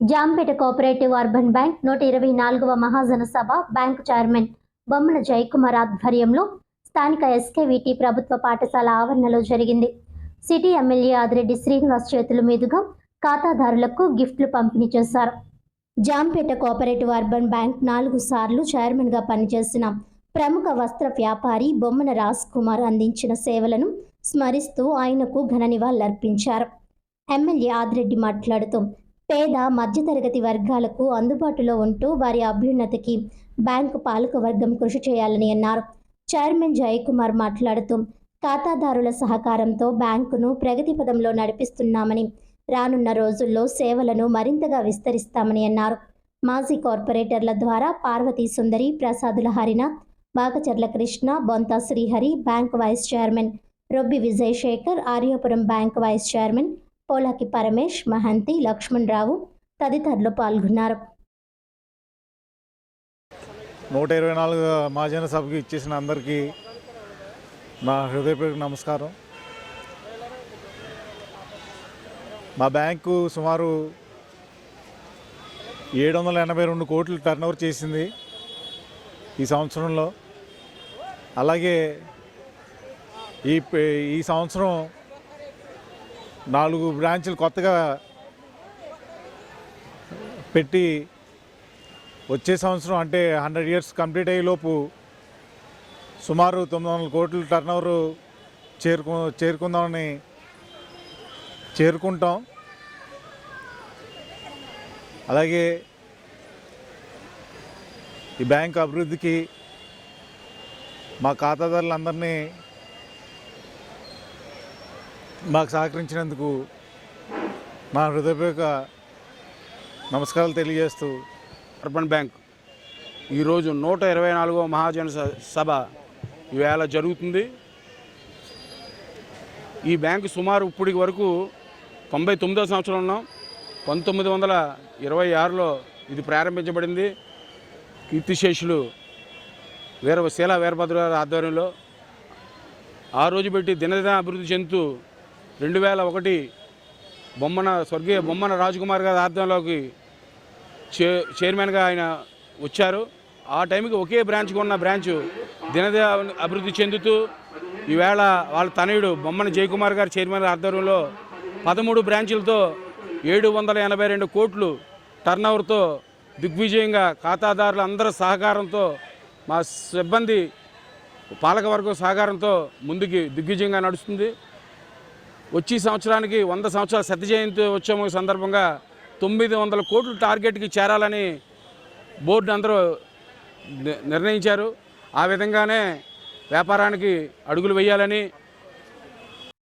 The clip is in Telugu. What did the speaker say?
జాంపేట కోఆపరేటివ్ అర్బన్ బ్యాంక్ నూట ఇరవై నాలుగవ మహాజన సభ బ్యాంకు చైర్మన్ బొమ్మల జయకుమార్ ఆధ్వర్యంలో స్థానిక ఎస్కేవిటి ప్రభుత్వ పాఠశాల ఆవరణలో జరిగింది. సిటీ ఎమ్మెల్యే ఆదిరెడ్డి శ్రీనివాస్ చేతుల మీదుగా ఖాతాదారులకు గిఫ్ట్లు పంపిణీ చేశారు. జాంపేట కోఆపరేటివ్ అర్బన్ బ్యాంక్ నాలుగు సార్లు చైర్మన్గా పనిచేసిన ప్రముఖ వస్త్ర వ్యాపారి బొమ్మన రాజ్ కుమార్ అందించిన సేవలను స్మరిస్తూ ఆయనకు ఘన నివాళులర్పించారు. ఎమ్మెల్యే ఆదిరెడ్డి మాట్లాడుతూ పేద మధ్యతరగతి వర్గాలకు అందుబాటులో ఉంటూ వారి అభ్యున్నతికి బ్యాంకు పాలక వర్గం కృషి చేయాలని అన్నారు. చైర్మన్ జయకుమార్ మాట్లాడుతూ ఖాతాదారుల సహకారంతో బ్యాంకును ప్రగతి పదంలో నడిపిస్తున్నామని రానున్న రోజుల్లో సేవలను మరింతగా విస్తరిస్తామని అన్నారు. మాజీ కార్పొరేటర్ల ద్వారా పార్వతీ సుందరి Prasadula Harinath Bakacharla Krishna Bonta Srihari bank vice chairman Robbi Vijay Shekhar Aryapuram bank vice chairman Polaki Paramesh Mahanti Laxman Rao తదితరులు పాల్గొన్నారు. నూట ఇరవై నాలుగు మహాజన సభకి ఇచ్చేసిన అందరికీ నా హృదయపూర్వక నమస్కారం. మా బ్యాంకు సుమారు ఏడు వందల ఎనభై రెండు కోట్లు టర్నోవర్ చేసింది ఈ సంవత్సరంలో. అలాగే ఈ ఈ సంవత్సరం నాలుగు బ్రాంచులు కొత్తగా పెట్టి వచ్చే సంవత్సరం అంటే హండ్రెడ్ ఇయర్స్ కంప్లీట్ అయ్యేలోపు సుమారు తొమ్మిది వందల కోట్ల టర్నోవర్ చేరుకు చేరుకుందామని చేరుకుంటాం. అలాగే ఈ బ్యాంక్ అభివృద్ధికి మా ఖాతాదారులందరినీ మాకు సహకరించినందుకు మా హృదయపూర్వక నమస్కారాలు తెలియజేస్తూ అర్బన్ బ్యాంక్ ఈరోజు నూట ఇరవై నాలుగవ మహాజన స- సభ ఈవేళ జరుగుతుంది. ఈ బ్యాంకు సుమారు ఇప్పటి వరకు తొంభై తొమ్మిదో సంవత్సరం ఉన్నాం. పంతొమ్మిది వందల ఇరవై ఆరులో ఇది ప్రారంభించబడింది. కీర్తిశేషులు వీర శీలా వీరభద్ర గారి ఆధ్వర్యంలో. ఆ రోజు పెట్టి దినదిన అభివృద్ధి చెందుతూ రెండు వేల ఒకటి బొమ్మన స్వర్గీయ బొమ్మన రాజకుమార్ గారి ఆధ్వర్యంలోకి చే చైర్మన్గా ఆయన వచ్చారు. ఆ టైంకి ఒకే బ్రాంచ్గా ఉన్న బ్రాంచ్ దినదిన అభివృద్ధి చెందుతూ ఈవేళ వాళ్ళ తనయుడు బొమ్మన జయకుమార్ గారి చైర్మన్ ఆధ్వర్యంలో పదమూడు బ్రాంచులతో ఏడు వందల ఎనభై రెండు కోట్లు టర్నోవర్తో దిగ్విజయంగా ఖాతాదారుల అందరి సహకారంతో మా సిబ్బంది పాలకవర్గం సహకారంతో ముందుకి దిగ్విజయంగా నడుస్తుంది. వచ్చే సంవత్సరానికి వంద సంవత్సరాల శత జయంతి ఉత్సవం సందర్భంగా తొమ్మిది వందల కోట్లు టార్గెట్కి చేరాలని బోర్డు అందరూ నిర్ణయించారు. ఆ విధంగానే వ్యాపారానికి అడుగులు వేయాలని